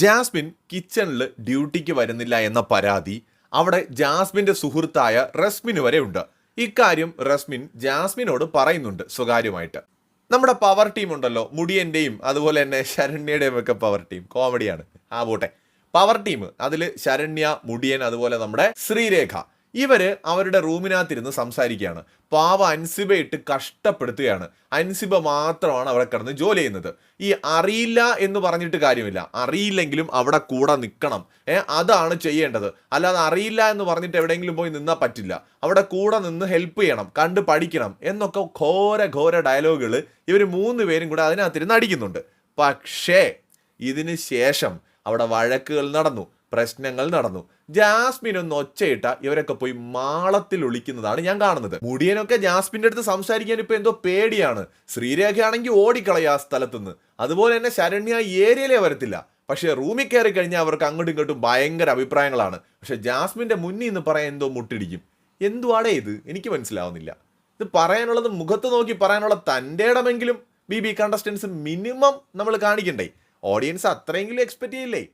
Jasmine കിച്ചണിൽ ഡ്യൂട്ടിക്ക് വരുന്നില്ല എന്ന പരാതി അവിടെ ജാസ്മിന്റെ സുഹൃത്തായ റസ്മിന് വരെ ഉണ്ട്. ഇക്കാര്യം റസ്മിൻ ജാസ്മിനോട് പറയുന്നുണ്ട് സ്വകാര്യമായിട്ട്. നമ്മുടെ പവർ ടീം ഉണ്ടല്ലോ മുടിയന്റെയും അതുപോലെ തന്നെ ശരണ്യയുടെയും ഒക്കെ പവർ ടീം കോമഡിയാണ് ആ പോട്ടെ പവർ ടീം അതിൽ ശരണ്യ മുടിയൻ അതുപോലെ നമ്മുടെ ശ്രീരേഖ. ഇവർ അവരുടെ റൂമിനകത്തിരുന്ന് സംസാരിക്കുകയാണ്. പാവ അൻസിബ ഇട്ട് കഷ്ടപ്പെടുത്തുകയാണ്. അൻസിബ മാത്രമാണ് അവിടെ കിടന്ന് ജോലി ചെയ്യുന്നത്. ഈ അറിയില്ല എന്ന് പറഞ്ഞിട്ട് കാര്യമില്ല. അറിയില്ലെങ്കിലും അവിടെ കൂടെ നിൽക്കണം. ഏ അതാണ് ചെയ്യേണ്ടത്. അല്ലാതെ അറിയില്ല എന്ന് പറഞ്ഞിട്ട് എവിടെയെങ്കിലും പോയി നിന്നാൽ പറ്റില്ല. അവിടെ കൂടെ നിന്ന് ഹെൽപ്പ് ചെയ്യണം കണ്ട് പഠിക്കണം എന്നൊക്കെ ഘോര ഘോര ഡയലോഗുകൾ ഇവർ മൂന്ന് പേരും കൂടെ അതിനകത്തിരുന്ന് അടിക്കുന്നുണ്ട്. പക്ഷേ ഇതിന് ശേഷം അവിടെ വഴക്കുകൾ നടന്നു. പ്രശ്നങ്ങൾ നടന്നു. ജാസ്മിൻ ഒന്ന് ഒച്ചയിട്ട ഇവരൊക്കെ പോയി മാളത്തിൽ ഒളിക്കുന്നതാണ് ഞാൻ കാണുന്നത്. മുടിയനൊക്കെ ജാസ്മിന്റെ അടുത്ത് സംസാരിക്കാൻ ഇപ്പൊ എന്തോ പേടിയാണ്. ശ്രീരേഖയാണെങ്കിൽ ഓടിക്കളയ ആ സ്ഥലത്തുനിന്ന്. അതുപോലെ തന്നെ ശരണ്യ ഏരിയയിലേ വരത്തില്ല. പക്ഷേ റൂമിൽ കയറി കഴിഞ്ഞാൽ അവർക്ക് അങ്ങോട്ടും ഇങ്ങോട്ടും ഭയങ്കര അഭിപ്രായങ്ങളാണ്. പക്ഷെ ജാസ്മിന്റെ മുന്നിൽ നിന്ന് പറയാൻ എന്തോ മുട്ടിടിക്കും. എന്തുവാടേ ഇത്? എനിക്ക് മനസ്സിലാവുന്നില്ല. ഇത് പറയാനുള്ളത് മുഖത്ത് നോക്കി പറയാനുള്ള തന്റെ ഇടമെങ്കിലും ബി ബി കണ്ടസ്റ്റൻസ് മിനിമം നമ്മൾ കാണിക്കണ്ടേ. ഓഡിയൻസ് അത്രയെങ്കിലും എക്സ്പെക്ട് ചെയ്യില്ലേ?